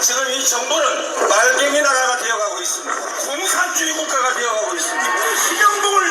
지금 이 정부는 말갱이 나라가 되어가고 있습니다. 공산주의 국가가 되어가고 있습니다. 신영복을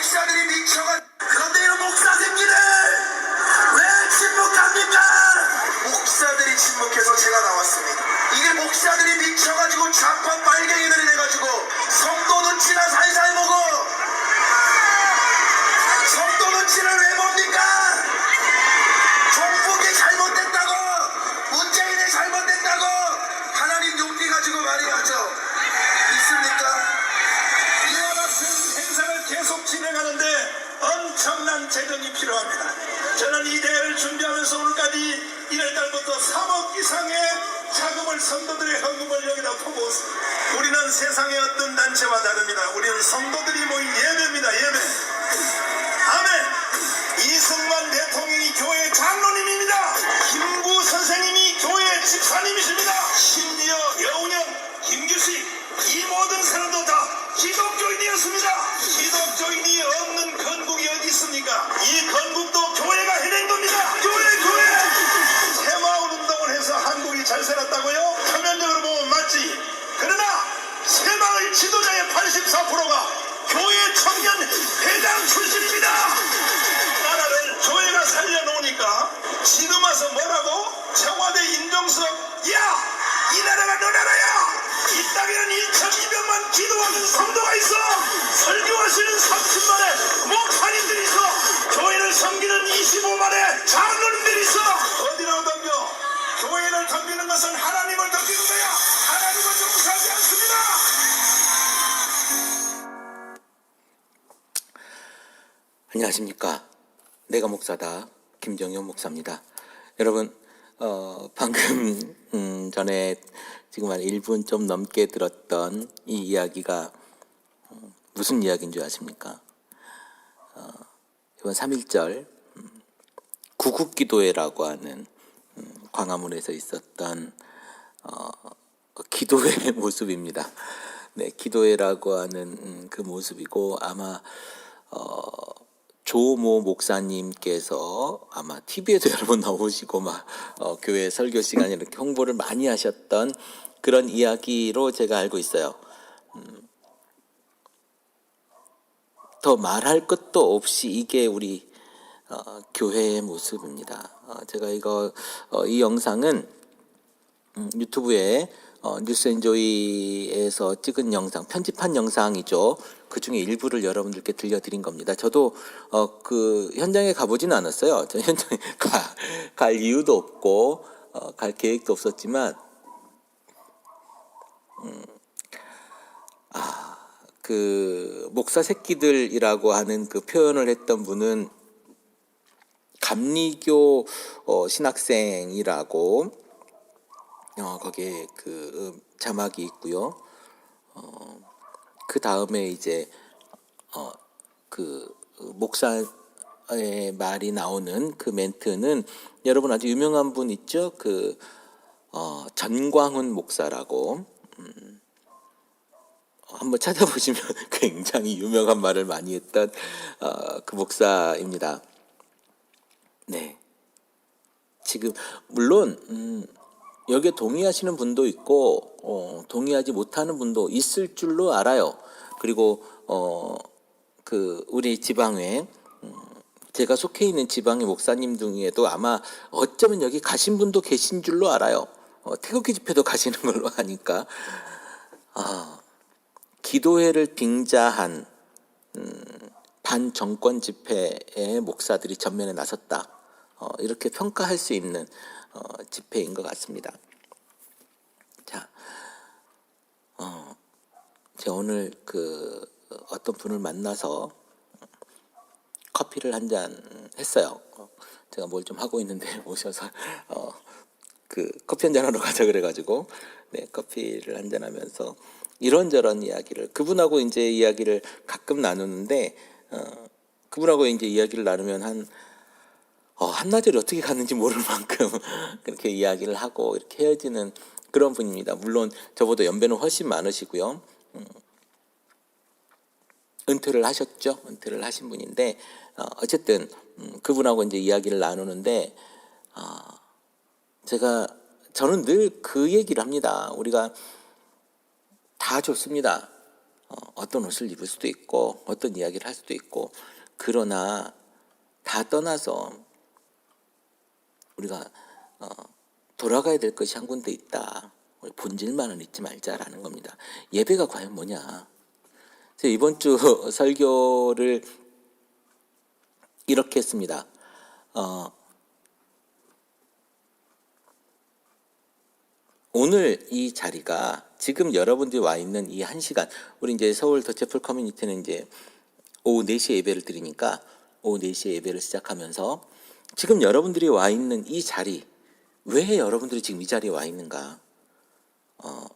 목사들이 미쳐가 그런데 이런 목사 새끼들 왜 침묵합니까? 목사들이 침묵해서 제가 나왔습니다. 이게 목사들이 미쳐가지고 좌파 빨갱이들 1월달부터 3억 이상의 자금을 성도들의 헌금을 여기다 퍼부었습니다. 우리는 세상의 어떤 단체와 다릅니다. 우리는 성도들이 모인. 예배. 안녕하십니까. 내가 목사다. 김정현 목사입니다. 여러분, 어, 방금, 음, 전에 지금 한 1분 좀 넘게 들었던 이 이야기가 어, 무슨 이야기인 줄 아십니까? 어, 이번 3.1절, 음, 구국기도회라고 하는 음, 광화문에서 있었던 어, 기도회 모습입니다. 네, 기도회라고 하는 음, 그 모습이고 아마 어, 조모 목사님께서 아마 TV에도 여러 번 나오시고 막 어, 교회 설교 시간에 이렇게 홍보를 많이 하셨던 그런 이야기로 제가 알고 있어요. 음, 더 말할 것도 없이 이게 우리 어, 교회의 모습입니다. 어, 제가 이거 어, 이 영상은 음, 유튜브에 어, 뉴스엔조이에서 찍은 영상, 편집한 영상이죠. 그 중에 일부를 여러분들께 들려드린 겁니다. 저도 어, 그 현장에 가보지는 않았어요. 저 현장에 가, 갈 이유도 없고 어, 갈 계획도 없었지만, 음, 아, 그 목사 새끼들이라고 하는 그 표현을 했던 분은 감리교 어, 신학생이라고 어, 거기에 그 음, 자막이 있고요. 어, 그 다음에 이제 어, 그 목사의 말이 나오는 그 멘트는 여러분 아주 유명한 분 있죠? 그 어, 전광훈 목사라고 음, 한번 찾아보시면 굉장히 유명한 말을 많이 했던 어, 그 목사입니다. 네. 지금 물론 음, 여기에 동의하시는 분도 있고 어, 동의하지 못하는 분도 있을 줄로 알아요. 그리고 어, 그 우리 지방에 음, 제가 속해 있는 지방의 목사님 중에도 아마 어쩌면 여기 가신 분도 계신 줄로 알아요. 어, 태극기 집회도 가시는 걸로 아니까 아, 기도회를 빙자한 음, 반정권 집회의 목사들이 전면에 나섰다. 어, 이렇게 평가할 수 있는 어, 집회인 것 같습니다. 자, 어, 제가 오늘 그 어떤 분을 만나서 커피를 한 잔 했어요. 어, 제가 뭘 좀 하고 있는데 오셔서 어, 그 커피 한 잔 하러 가자 그래가지고 네 커피를 한 잔 하면서 이런저런 이야기를 그분하고 이제 이야기를 가끔 나누는데 어, 그분하고 이제 이야기를 나누면 한 어, 한나절이 어떻게 갔는지 모를 만큼 그렇게 이야기를 하고 이렇게 헤어지는 그런 분입니다. 물론 저보다 연배는 훨씬 많으시고요. 음, 은퇴를 하셨죠. 은퇴를 하신 분인데 어, 어쨌든 음, 그분하고 이제 이야기를 나누는데 아, 제가 저는 늘 그 얘기를 합니다. 우리가 다 좋습니다. 어, 어떤 옷을 입을 수도 있고 어떤 이야기를 할 수도 있고 그러나 다 떠나서 우리가 어, 돌아가야 될 것이 한 군데 있다. 우리 본질만은 잊지 말자라는 겁니다. 예배가 과연 뭐냐? 이번 주 설교를 이렇게 했습니다. 어, 오늘 이 자리가 지금 여러분들이 와 있는 이 한 시간, 우리 이제 서울 더체플 커뮤니티는 이제 오후 4시에 예배를 드리니까 오후 4시에 예배를 시작하면서 지금 여러분들이 와 있는 이 자리, 왜 여러분들이 지금 이 자리에 와 있는가? 어,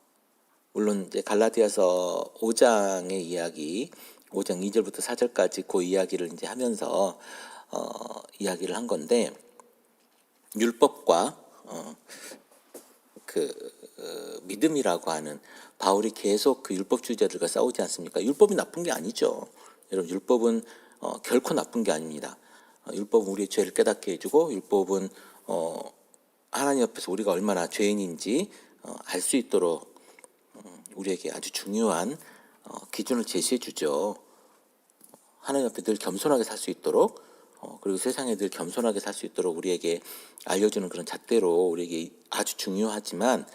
물론 이제 갈라디아서 5장의 이야기, 5장 2절부터 4절까지 그 이야기를 이제 하면서 어, 이야기를 한 건데 율법과 어, 그 어, 믿음이라고 하는 바울이 계속 그 율법주의자들과 싸우지 않습니까? 율법이 나쁜 게 아니죠. 여러분 율법은 어, 결코 나쁜 게 아닙니다. 어, 율법은 우리의 죄를 깨닫게 해주고 율법은 어, 하나님 앞에서 우리가 얼마나 죄인인지 어, 알수 있도록 음, 우리에게 아주 중요한 어, 기준을 제시해 주죠. 하나님 앞에 늘 겸손하게 살 수 있도록 어, 그리고 세상에 늘 겸손하게 살 수 있도록 우리에게 알려주는 그런 잣대로 우리에게 아주 중요하지만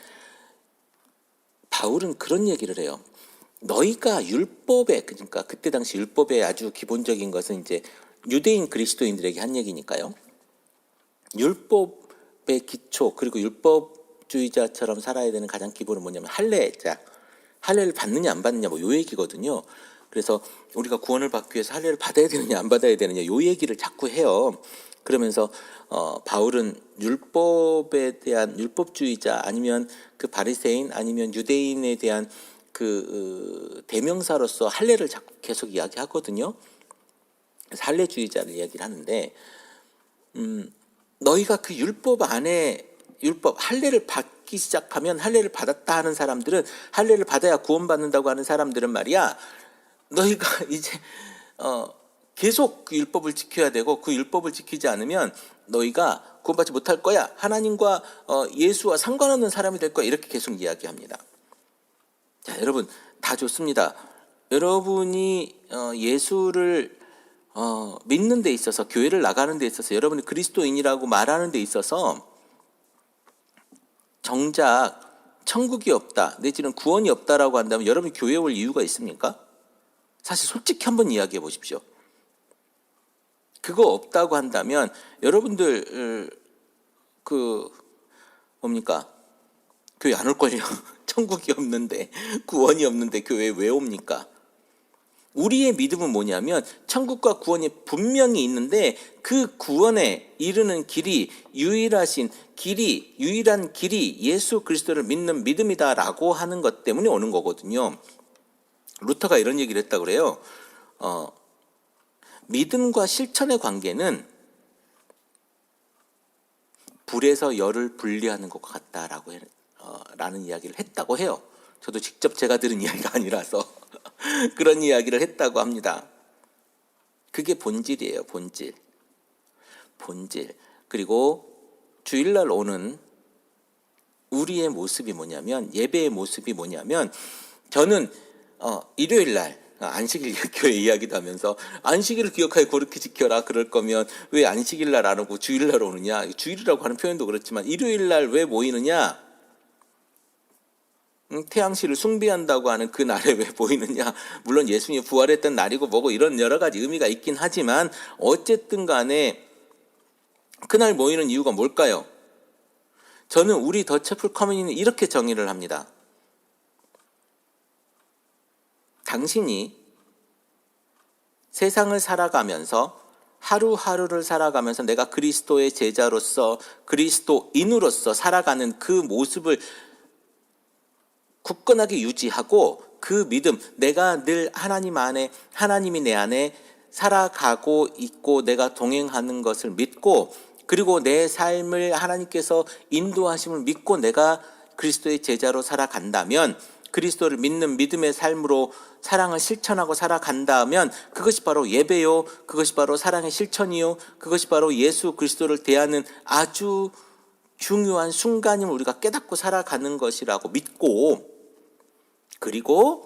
바울은 그런 얘기를 해요. 너희가 율법에 그러니까 그때 당시 율법의 아주 기본적인 것은 이제 유대인 그리스도인들에게 한 얘기니까요. 율법의 기초 그리고 율법주의자처럼 살아야 되는 가장 기본은 뭐냐면 할례자 할례를 받느냐 안 받느냐 뭐 요 얘기거든요. 그래서 우리가 구원을 받기 위해서 할례를 받아야 되느냐 안 받아야 되느냐 요 얘기를 자꾸 해요. 그러면서 어, 바울은 율법에 대한 율법주의자 아니면 그 바리새인 아니면 유대인에 대한 그 어, 대명사로서 할례를 자꾸 계속 이야기하거든요. 그래서 할례주의자를 이야기를 하는데 음, 너희가 그 율법 안에 율법 할례를 받기 시작하면 할례를 받았다 하는 사람들은 할례를 받아야 구원받는다고 하는 사람들은 말이야 너희가 이제 어 계속 그 율법을 지켜야 되고 그 율법을 지키지 않으면 너희가 구원받지 못할 거야 하나님과 어 예수와 상관없는 사람이 될 거야 이렇게 계속 이야기합니다. 자 여러분 다 좋습니다. 여러분이 어 예수를 어, 믿는 데 있어서 교회를 나가는 데 있어서 여러분이 그리스도인이라고 말하는 데 있어서 정작 천국이 없다 내지는 구원이 없다라고 한다면 여러분이 교회에 올 이유가 있습니까? 사실 솔직히 한번 이야기해 보십시오. 그거 없다고 한다면 여러분들 어, 그 뭡니까 교회 안 올걸요. 천국이 없는데 구원이 없는데 교회 왜 옵니까? 우리의 믿음은 뭐냐면 천국과 구원이 분명히 있는데 그 구원에 이르는 길이 유일하신 길이 유일한 길이 예수 그리스도를 믿는 믿음이다라고 하는 것 때문에 오는 거거든요. 루터가 이런 얘기를 했다 그래요. 어, 믿음과 실천의 관계는 불에서 열을 분리하는 것 같다라고 해, 어, 라는 이야기를 했다고 해요. 저도 직접 제가 들은 이야기가 아니라서 그런 이야기를 했다고 합니다. 그게 본질이에요, 본질. 본질. 그리고 주일날 오는 우리의 모습이 뭐냐면 예배의 모습이 뭐냐면 저는 어, 일요일 날 안식일 교회 이야기도 하면서 안식일을 기억하여 그렇게 지켜라 그럴 거면 왜 안식일 날 안 오고 주일 날 오느냐 주일이라고 하는 표현도 그렇지만 일요일 날 왜 모이느냐 음, 태양씨를 숭배한다고 하는 그 날에 왜 보이느냐 물론 예수님이 부활했던 날이고 뭐고 이런 여러 가지 의미가 있긴 하지만 어쨌든 간에 그날 모이는 이유가 뭘까요? 저는 우리 더체플 커뮤니는 이렇게 정의를 합니다. 당신이 세상을 살아가면서 하루하루를 살아가면서 내가 그리스도의 제자로서 그리스도인으로서 살아가는 그 모습을 굳건하게 유지하고 그 믿음, 내가 늘 하나님 안에, 하나님이 내 안에 살아가고 있고 내가 동행하는 것을 믿고 그리고 내 삶을 하나님께서 인도하심을 믿고 내가 그리스도의 제자로 살아간다면 그리스도를 믿는 믿음의 삶으로 사랑을 실천하고 살아간다면 그것이 바로 예배요, 그것이 바로 사랑의 실천이요, 그것이 바로 예수 그리스도를 대하는 아주 중요한 순간임을 우리가 깨닫고 살아가는 것이라고 믿고 그리고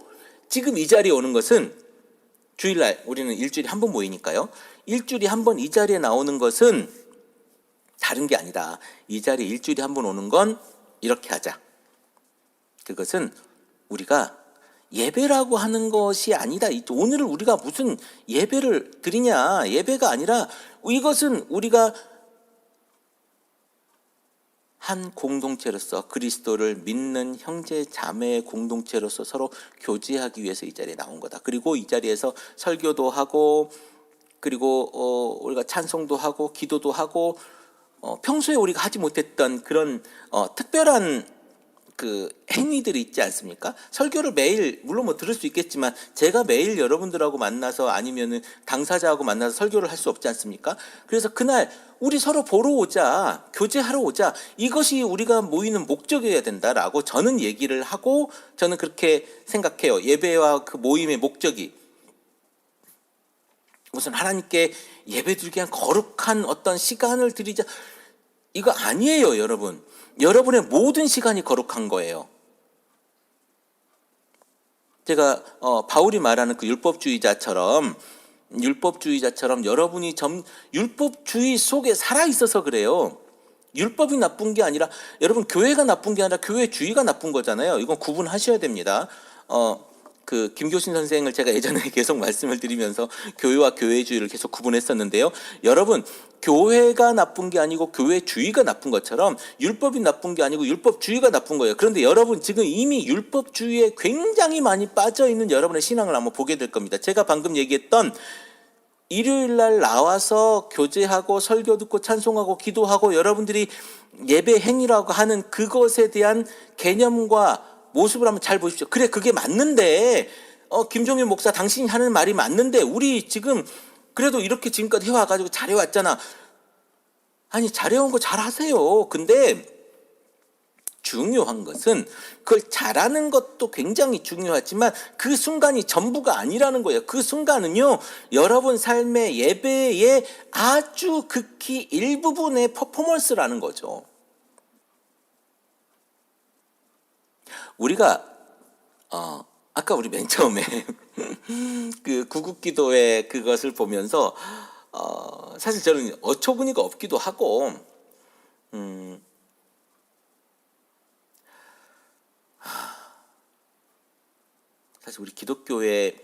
지금 이 자리에 오는 것은 주일날 우리는 일주일에 한 번 모이니까요. 일주일에 한 번 이 자리에 나오는 것은 다른 게 아니다. 이 자리에 일주일에 한 번 오는 건 이렇게 하자. 그것은 우리가 예배라고 하는 것이 아니다. 오늘을 우리가 무슨 예배를 드리냐. 예배가 아니라 이것은 우리가 한 공동체로서 그리스도를 믿는 형제 자매의 공동체로서 서로 교제하기 위해서 이 자리에 나온 거다. 그리고 이 자리에서 설교도 하고 그리고 어, 우리가 찬송도 하고 기도도 하고 어, 평소에 우리가 하지 못했던 그런 어, 특별한 그 행위들이 있지 않습니까? 설교를 매일 물론 뭐 들을 수 있겠지만 제가 매일 여러분들하고 만나서 아니면은 당사자하고 만나서 설교를 할 수 없지 않습니까? 그래서 그날 우리 서로 보러 오자, 교제하러 오자. 이것이 우리가 모이는 목적이어야 된다라고 저는 얘기를 하고 저는 그렇게 생각해요. 예배와 그 모임의 목적이 무슨 하나님께 예배 드리기 위한 거룩한 어떤 시간을 드리자 이거 아니에요, 여러분. 여러분의 모든 시간이 거룩한 거예요. 제가 어, 바울이 말하는 그 율법주의자처럼 율법주의자처럼 여러분이 점, 율법주의 속에 살아 있어서 그래요. 율법이 나쁜 게 아니라 여러분 교회가 나쁜 게 아니라 교회 주의가 나쁜 거잖아요. 이건 구분하셔야 됩니다. 어, 그 김교신 선생을 제가 예전에 계속 말씀을 드리면서 교회와 교회주의를 계속 구분했었는데요. 여러분 교회가 나쁜 게 아니고 교회주의가 나쁜 것처럼 율법이 나쁜 게 아니고 율법주의가 나쁜 거예요. 그런데 여러분 지금 이미 율법주의에 굉장히 많이 빠져 있는 여러분의 신앙을 한번 보게 될 겁니다. 제가 방금 얘기했던 일요일 날 나와서 교제하고 설교 듣고 찬송하고 기도하고 여러분들이 예배 행위라고 하는 그것에 대한 개념과 모습을 한번 잘 보십시오. 그래 그게 맞는데 어 김종현 목사 당신이 하는 말이 맞는데 우리 지금 그래도 이렇게 지금까지 해와 가지고 잘해 왔잖아. 아니 잘해온 거 잘하세요. 근데 중요한 것은 그걸 잘하는 것도 굉장히 중요하지만 그 순간이 전부가 아니라는 거예요. 그 순간은요, 여러분 삶의 예배의 아주 극히 일부분의 퍼포먼스라는 거죠. 우리가, 어, 아까 우리 맨 처음에 그 구국기도의 그것을 보면서, 어, 사실 저는 어처구니가 없기도 하고, 음, 사실 우리 기독교의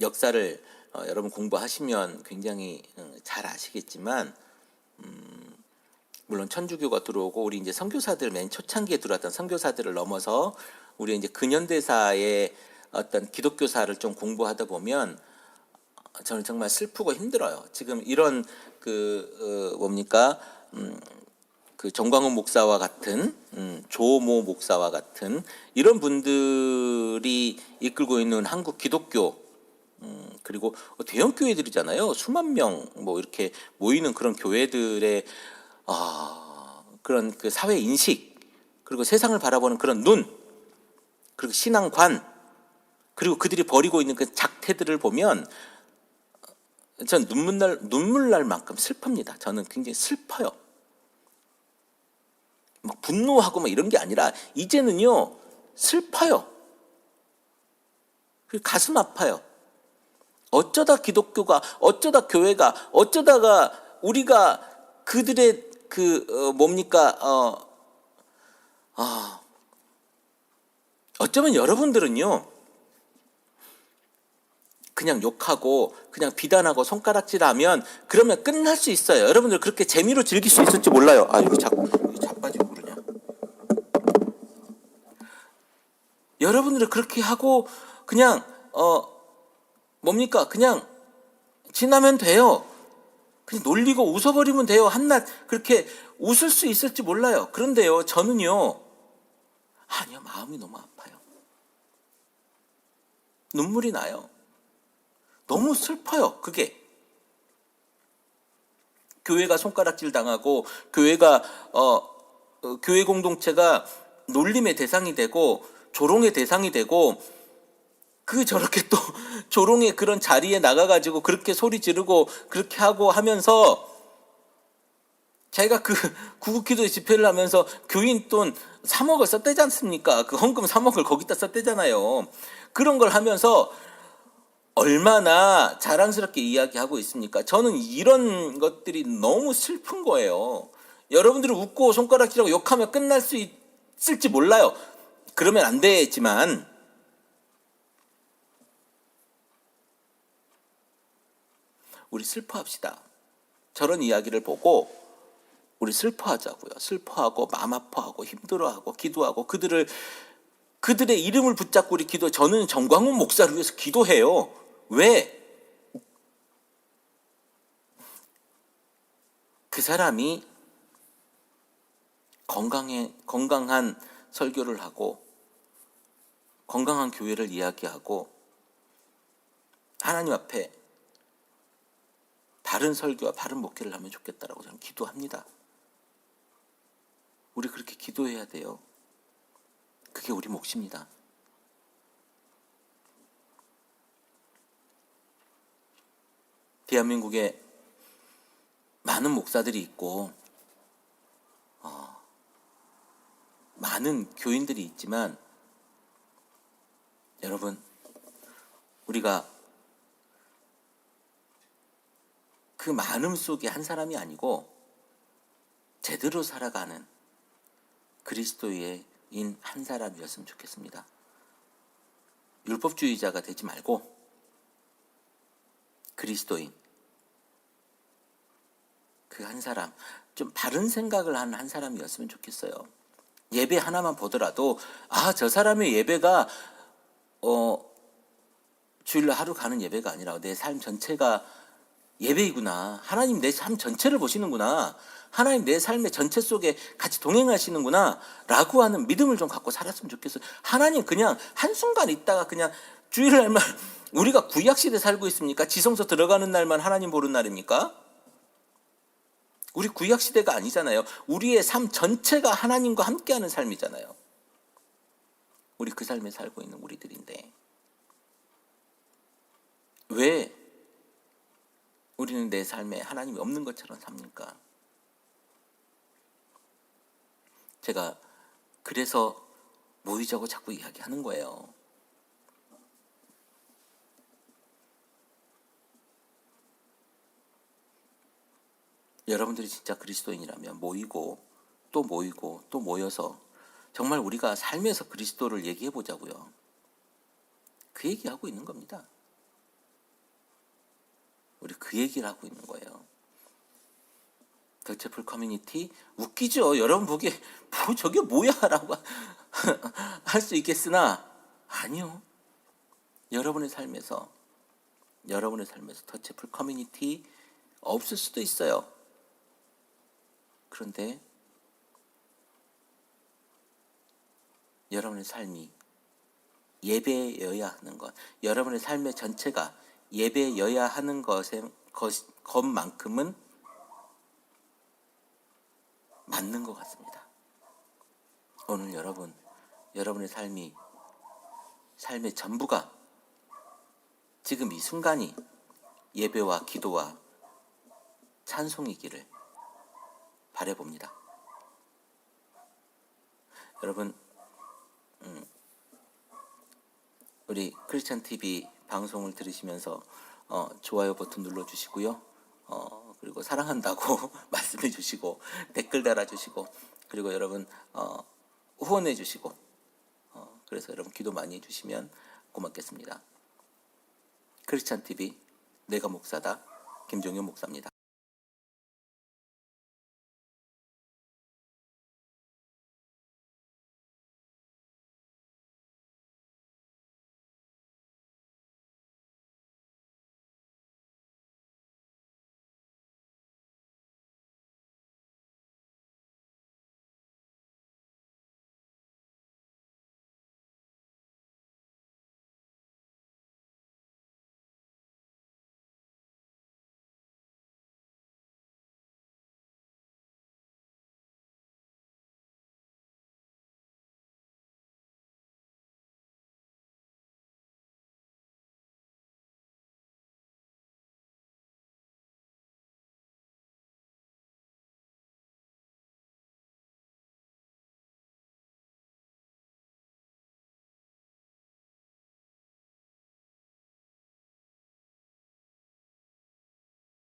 역사를 어, 여러분 공부하시면 굉장히 어, 잘 아시겠지만 음, 물론 천주교가 들어오고 우리 이제 선교사들 맨 초창기에 들어왔던 선교사들을 넘어서 우리 이제 근현대사의 어떤 기독교사를 좀 공부하다 보면 저는 정말 슬프고 힘들어요. 지금 이런 그 어, 뭡니까 음, 그 정광훈 목사와 같은 음, 조모 목사와 같은 이런 분들이 이끌고 있는 한국 기독교 음, 그리고 대형 교회들이잖아요. 수만 명 뭐 이렇게 모이는 그런 교회들의 아, 그런 그 사회 인식 그리고 세상을 바라보는 그런 눈 그리고 신앙관 그리고 그들이 벌이고 있는 그 작태들을 보면 전 눈물 날 눈물 날 만큼 슬픕니다. 저는 굉장히 슬퍼요. 막 분노하고 막 이런 게 아니라 이제는요 슬퍼요. 그 가슴 아파요. 어쩌다 기독교가 어쩌다 교회가 어쩌다가 우리가 그들의 그 어, 뭡니까 어, 아 어쩌면 여러분들은요 그냥 욕하고 그냥 비단하고 손가락질하면 그러면 끝날 수 있어요. 여러분들 그렇게 재미로 즐길 수 있을지 몰라요. 아 이거 자꾸 자빠지고 그러냐? 여러분들은 그렇게 하고 그냥 어 뭡니까 그냥 지나면 돼요. 그냥 놀리고 웃어버리면 돼요. 한낱 그렇게 웃을 수 있을지 몰라요. 그런데요, 저는요, 아니요, 마음이 너무 아파요. 눈물이 나요. 너무 슬퍼요, 그게. 교회가 손가락질 당하고, 교회가, 어, 어, 교회 공동체가 놀림의 대상이 되고, 조롱의 대상이 되고, 그 저렇게 또 조롱의 그런 자리에 나가가지고 그렇게 소리 지르고 그렇게 하고 하면서 자기가 그 구국기도 집회를 하면서 교인 돈 3억을 썼대지 않습니까? 그 헌금 3억을 거기다 썼대잖아요. 그런 걸 하면서 얼마나 자랑스럽게 이야기하고 있습니까? 저는 이런 것들이 너무 슬픈 거예요. 여러분들이 웃고 손가락질하고 욕하면 끝날 수 있을지 몰라요. 그러면 안 되지만 우리 슬퍼합시다. 저런 이야기를 보고 우리 슬퍼하자고요. 슬퍼하고 마음 아파하고 힘들어하고 기도하고 그들을 그들의 이름을 붙잡고 우리 기도. 저는 정광훈 목사를 위해서 기도해요. 왜? 그 사람이 건강해 건강한 설교를 하고 건강한 교회를 이야기하고 하나님 앞에 바른 설교와 바른 목회를 하면 좋겠다라고 저는 기도합니다. 우리 그렇게 기도해야 돼요. 그게 우리 몫입니다. 대한민국에 많은 목사들이 있고 어, 많은 교인들이 있지만 여러분 우리가 그 많음 속에 한 사람이 아니고 제대로 살아가는 그리스도인 한 사람이었으면 좋겠습니다. 율법주의자가 되지 말고 그리스도인 그 한 사람 좀 바른 생각을 하는 한 사람이었으면 좋겠어요. 예배 하나만 보더라도 아 저 사람의 예배가 어 주일날 하루 가는 예배가 아니라 내 삶 전체가 예배이구나. 하나님 내 삶 전체를 보시는구나. 하나님 내 삶의 전체 속에 같이 동행하시는구나. 라고 하는 믿음을 좀 갖고 살았으면 좋겠어요. 하나님 그냥 한순간 있다가 그냥 주일날만 우리가 구약시대 살고 있습니까? 지성소 들어가는 날만 하나님 보는 날입니까? 우리 구약시대가 아니잖아요. 우리의 삶 전체가 하나님과 함께하는 삶이잖아요. 우리 그 삶에 살고 있는 우리들인데. 왜 우리는 내 삶에 하나님이 없는 것처럼 삽니까? 제가 그래서 모이자고 자꾸 이야기하는 거예요. 여러분들이 진짜 그리스도인이라면 모이고 또 모이고 또 모여서 정말 우리가 삶에서 그리스도를 얘기해 보자고요. 그 얘기하고 있는 겁니다. 우리 그 얘기를 하고 있는 거예요. 덕체풀 커뮤니티 웃기죠. 여러분 보기에 뭐 저게 뭐야라고 할 수 있겠으나 아니요. 여러분의 삶에서 여러분의 삶에서 덕체풀 커뮤니티 없을 수도 있어요. 그런데 여러분의 삶이 예배여야 하는 것, 여러분의 삶의 전체가 예배여야 하는 것에, 것, 것만큼은 맞는 것 같습니다. 오늘 여러분, 여러분의 삶이, 삶의 전부가 지금 이 순간이 예배와 기도와 찬송이기를 바래봅니다. 여러분, 음, 우리 크리스찬 TV 방송을 들으시면서 어, 좋아요 버튼 눌러주시고요. 어, 그리고 사랑한다고 말씀해 주시고 댓글 달아주시고 그리고 여러분 어, 후원해 주시고 어, 그래서 여러분 기도 많이 해주시면 고맙겠습니다. 크리스찬 TV 내가 목사다 김종현 목사입니다.